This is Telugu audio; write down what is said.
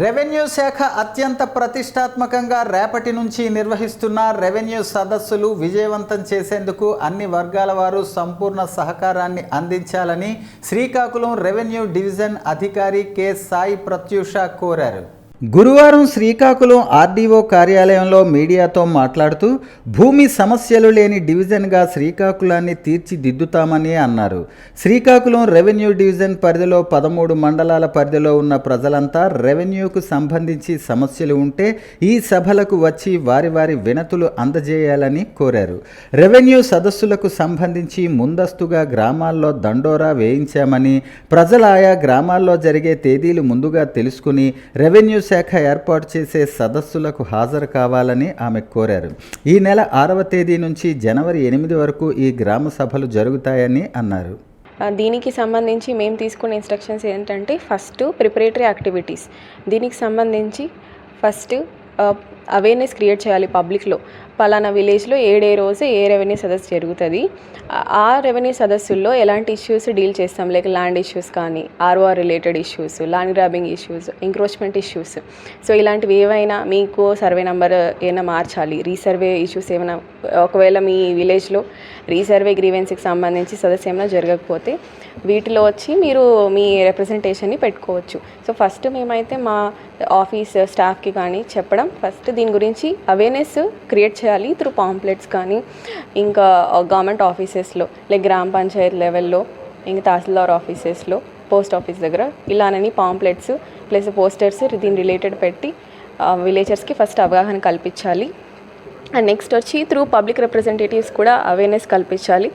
రెవెన్యూ శాఖ అత్యంత ప్రతిష్టాత్మకంగా రేపటి నుంచి నిర్వహిస్తున్న రెవెన్యూ సదస్సులు విజయవంతం చేసేందుకు అన్ని వర్గాల వారు సంపూర్ణ సహకారాన్ని అందించాలని శ్రీకాకుళం రెవెన్యూ డివిజన్ అధికారి కె సాయి ప్రత్యూష కోరారు. గురువారం శ్రీకాకుళం ఆర్డీఓ కార్యాలయంలో మీడియాతో మాట్లాడుతూ భూమి సమస్యలు లేని డివిజన్గా శ్రీకాకుళాన్ని తీర్చిదిద్దుతామని అన్నారు. శ్రీకాకుళం రెవెన్యూ డివిజన్ పరిధిలో పదమూడు మండలాల పరిధిలో ఉన్న ప్రజలంతా రెవెన్యూకు సంబంధించి సమస్యలు ఉంటే ఈ సభలకు వచ్చి వారి వారి వినతులు అందజేయాలని కోరారు. రెవెన్యూ సదస్సులకు సంబంధించి ముందస్తుగా గ్రామాల్లో దండోరా వేయించామని ప్రజల ఆయా గ్రామాల్లో జరిగే తేదీలు ముందుగా తెలుసుకుని రెవెన్యూ శాఖ ఏర్పాటు చేసే సదస్సులకు హాజరు కావాలని ఆమె కోరారు. ఈ నెల ఆరవ తేదీ నుంచి జనవరి ఎనిమిది వరకు ఈ గ్రామ సభలు జరుగుతాయని అన్నారు. దీనికి సంబంధించి మేము తీసుకునే ఇన్స్ట్రక్షన్స్ ఏంటంటే ఫస్ట్ ప్రిపరేటరీ యాక్టివిటీస్ దీనికి సంబంధించి ఫస్ట్ అవేర్నెస్ క్రియేట్ చేయాలి పబ్లిక్లో పలానా విలేజ్లో ఏడే రోజు ఏ రెవెన్యూ సదస్సు జరుగుతుంది. ఆ- రెవెన్యూ సదస్సుల్లో ఎలాంటి ఇష్యూస్ డీల్ చేస్తాం? లైక్ ల్యాండ్ ఇష్యూస్ కానీ ROR related issues land grabbing issues encroachment issues so ఇలాంటివి ఏవైనా మీకు సర్వే నెంబర్ ఏమైనా మార్చాలి? రీసర్వే ఇష్యూస్ ఏమైనా ఒకవేళ మీ విలేజ్లో రీసర్వే గ్రీవెన్స్కి సంబంధించి సదస్సు ఏమైనా జరగకపోతే వీటిలో వచ్చి మీరు మీ రిప్రజెంటేషన్ని పెట్టుకోవచ్చు. సో ఫస్ట్ మేమైతే మా ఆఫీస్ స్టాఫ్కి కానీ చెప్పడం ఫస్ట్ దీని గురించి అవేర్నెస్ క్రియేట్ చేయాలి త్రూ పాంప్లెట్స్ కానీ ఇంకా గవర్నమెంట్ ఆఫీసెస్లో లైక్ గ్రామ పంచాయత్ లెవెల్లో ఇంకా తహసీల్దార్ ఆఫీసెస్లో పోస్ట్ ఆఫీస్ దగ్గర ఇలానని పాంప్లెట్స్ ప్లస్ పోస్టర్స్ దీని రిలేటెడ్ పెట్టి uh, విలేజర్స్కి ఫస్ట్ అవగాహన కల్పించాలి. అండ్ నెక్స్ట్ వచ్చి త్రూ పబ్లిక్ రిప్రజెంటేటివ్స్ కూడా అవేర్నెస్ కల్పించాలి.